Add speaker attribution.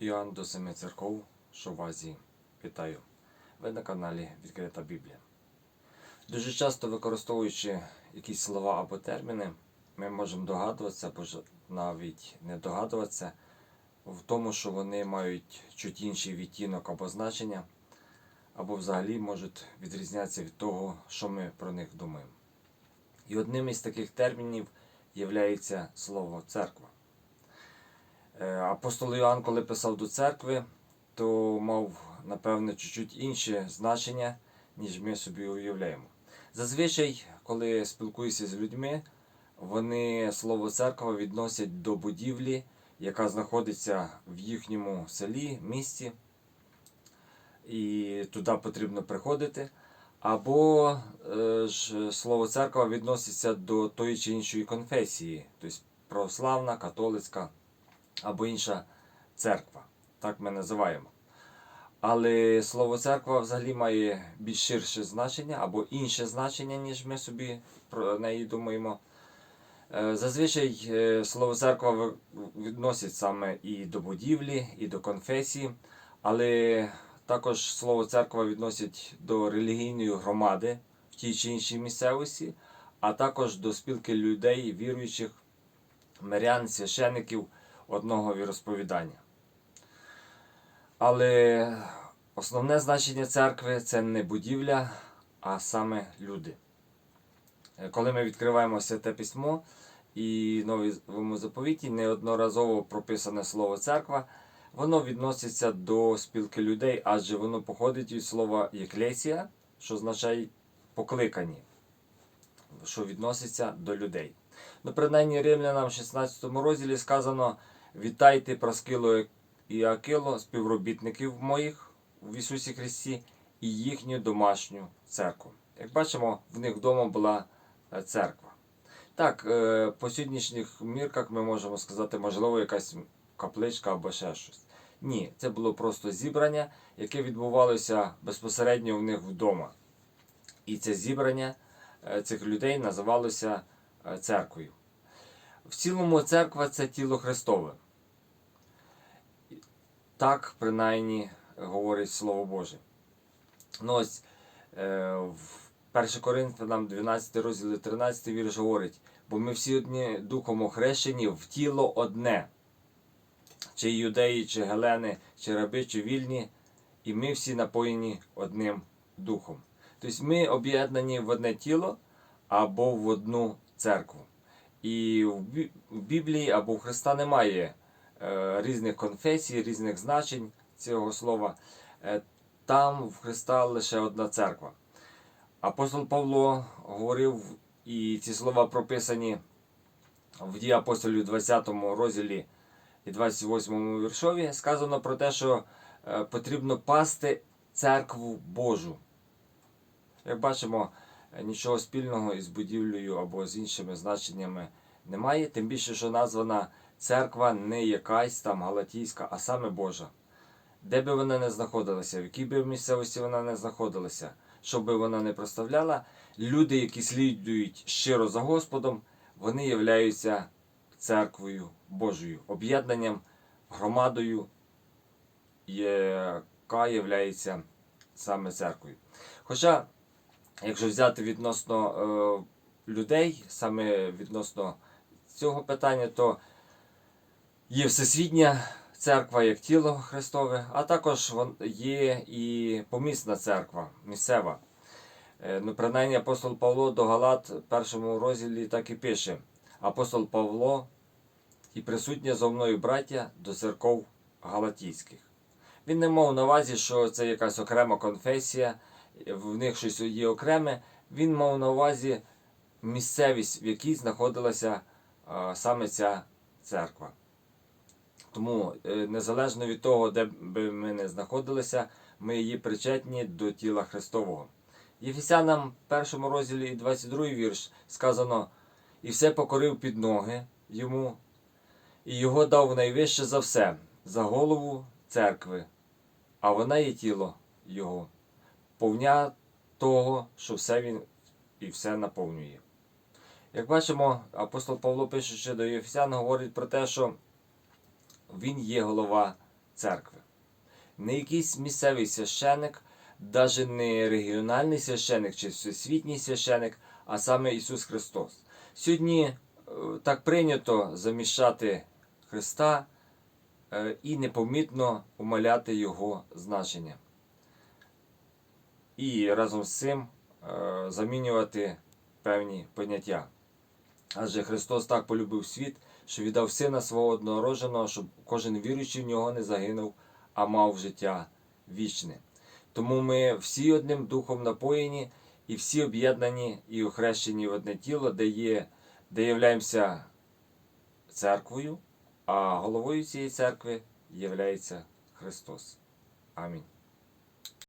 Speaker 1: Іоанн до семи церков, що в Азії. Вітаю! Ви на каналі Відкрита Біблія. Дуже часто використовуючи якісь слова або терміни, ми можемо догадуватися, або навіть не догадуватися в тому, що вони мають чуть інший відтінок або значення, або взагалі можуть відрізнятися від того, що ми про них думаємо. І одним із таких термінів є слово церква. Е, Апостол Іоанн, коли писав до церкви, то мав, напевне, чуть-чуть інше значення, ніж ми собі уявляємо. Зазвичай, коли спілкуюся з людьми, вони слово церква відносять до будівлі, яка знаходиться в їхньому селі, місті, і туди потрібно приходити. Або е, ж слово церква відноситься до тої чи іншої конфесії, тобто православна, католицька або інша церква. Так ми називаємо. Але слово церква взагалі має більш ширше значення або інше значення, ніж ми собі про неї думаємо. Е, Зазвичай е, слово церква відносить саме і до будівлі, і до конфесії, але також слово церква відносить до релігійної громади в тій чи іншій місцевості, а також до спілки людей, віруючих, мирян, священиків одного віросповідання. Але основне значення церкви це не будівля, а саме люди. Е, Коли ми відкриваємо святе письмо і новому заповіті неодноразово прописане слово церква, воно відноситься до спілки людей, адже воно походить від слова єклесія, що означає покликані, що відноситься до людей. Ну, принаймні римлянам в 16 розділі сказано: Вітайте Праскило і Акило, співробітників моїх в Ісусі Христі, і їхню домашню церкву. Як бачимо, в них вдома була е, церква. Так, е, по сьогоднішніх мірках ми можемо сказати, можливо, якась капличка або ще щось. Ні, це було просто зібрання, яке відбувалося безпосередньо в них вдома. І це зібрання е, цих людей називалося церквою. В цілому церква це тіло Христове. Так, принаймні, говорить Слово Боже. Ну ось е, в 1 Коринфянам 12 розділ 13 вірш говорить, бо ми всі одні духом охрещені в тіло одне, чи юдеї, чи гелени, чи раби, чи вільні, і ми всі напоєні одним духом. Тобто ми об'єднані в одне тіло або в одну церкву. І в Біблії або в Христа немає е, різних конфесій, різних значень цього слова. Е, там в Христа лише одна церква. Апостол Павло говорив, і ці слова прописані в дії апостолів 20 розділі і 28 віршові. Сказано про те, що е, потрібно пасти церкву Божу. Як бачимо, нічого спільного із будівлею або з іншими значеннями немає. Тим більше, що названа церква не якась там галатійська, а саме Божа. Де би вона не знаходилася, в якій би місцевості вона не знаходилася, що би вона не проставляла, люди, які слідують щиро за Господом, вони являються церквою Божою, об'єднанням, громадою, яка є саме церквою. Хоча, якщо взяти відносно е, людей, саме відносно цього питання, то є всесвітня церква як тіло Христове, а також є і помісна церква, місцева. Е, Ну, принаймні апостол Павло до Галат в першому розділі так і пише: Апостол Павло і присутня зо мною браття до церков Галатійських. Він не мав на увазі, що це якась окрема конфесія, в них щось є окреме. Він мав на увазі місцевість, в якій знаходилася саме ця церква. Тому, е, незалежно від того, де би ми не знаходилися, ми є причетні до тіла Христового. Єфесянам в першому розділі і 22 вірш сказано: І все покорив під ноги йому, і його дав найвище за все, за голову церкви, а вона є тіло Його, повня того, що все він і все наповнює. Як бачимо, апостол Павло, пишучи до Єфесян, говорить про те, що він є голова церкви. Не якийсь місцевий священик, навіть не регіональний священик чи всесвітній священик, а саме Ісус Христос. Сьогодні е, так прийнято заміщати Христа е, і непомітно умаляти Його значення. І разом з цим е, замінювати певні поняття. Адже Христос так полюбив світ, що віддав сина свого однородженого, щоб кожен віруючий в нього не загинув, а мав життя вічне. Тому ми всі одним духом напоєні і всі об'єднані і охрещені в одне тіло, де є, де являємося церквою, а головою цієї церкви є Христос. Амінь.